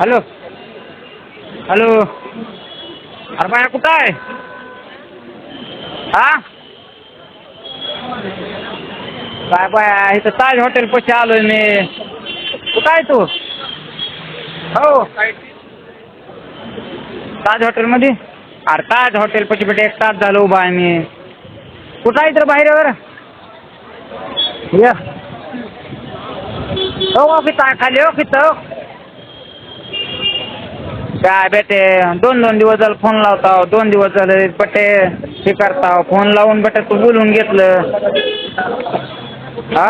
Hello. Hello. अरे बाया कुठं आहे? हा? काय बाया इथं ताज हॉटेल पशी आलोय मी. कुठं आहे तू? हो. ताज हॉटेलमध्ये अरे ताज हॉटेल पशी भेटे एक तास झालो उभा आहे मी. कुठं आहे तर बाहेर? वर Oo, हो ऑफिस आहे खाली ऑफिस काय बेटे दोन दोन दिवस झालं फोन लावता दोन दिवस झाले बटे हे करता फोन लावून बेटे तू बोलून घेतलं हा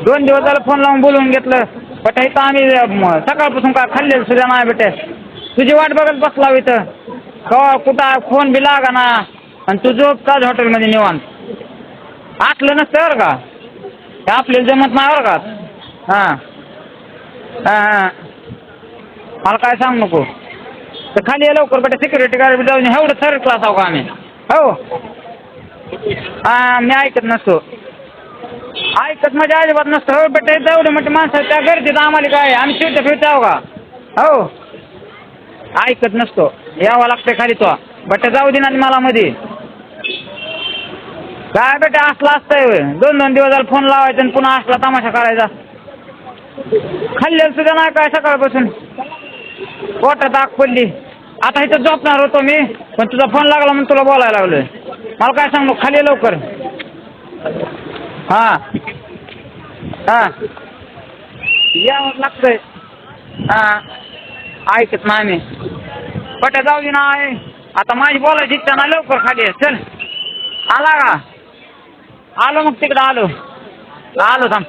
दोन दिवस झालं फोन लावून बोलून घेतलं बटे इथं आम्ही सकाळपासून काय खाल्लेलं सुद्धा नाही बेटे तुझी वाट बघत बसला इथं कवा कुठं फोन बी लागा ना आणि तू झोप ताज हॉटेलमध्ये निवांत असलं नसतं का? आपल्याला जमत नाही बरं का? हां. हां मला काय सांग नको? तर खाली या लवकर बेटा सिक्युरिटी गार्ड जाऊन एवढं थर्ड क्लास आहो का आम्ही? हो. हां मी ऐकत नसतो. ऐकत म्हणजे अजिबात नसतं. हो बेटा तेवढे म्हणजे माणसं त्या गर्दीत आम्हाला काय आम्ही शिवता फिरते आहो का? हो. ऐकत नसतो. यावं लागतं खाली तो. बट्ट जाऊ दे ना मला मध्ये काय बेटा असला असतंय दोन दोन दिवस झाला फोन लावायचा आणि पुन्हा असला तमाशा करायचा. खाल्लेलं सुद्धा नाही काय सकाळपासून. पोटात आग पडली. आता इथं झोपणार होतो मी पण तुझा फोन लागला म्हणून तुला बोलायला लागलोय. मला काय सांगू खाली लवकर. हां. हां. यावंच लागतंय. हां. ऐकत नाही मी. पट्या जाऊ दे नाही आता माझी बोलायची इच्छा नाही लवकर खाली चल. आला का? आलो मग तिकडं आलो आलो थांब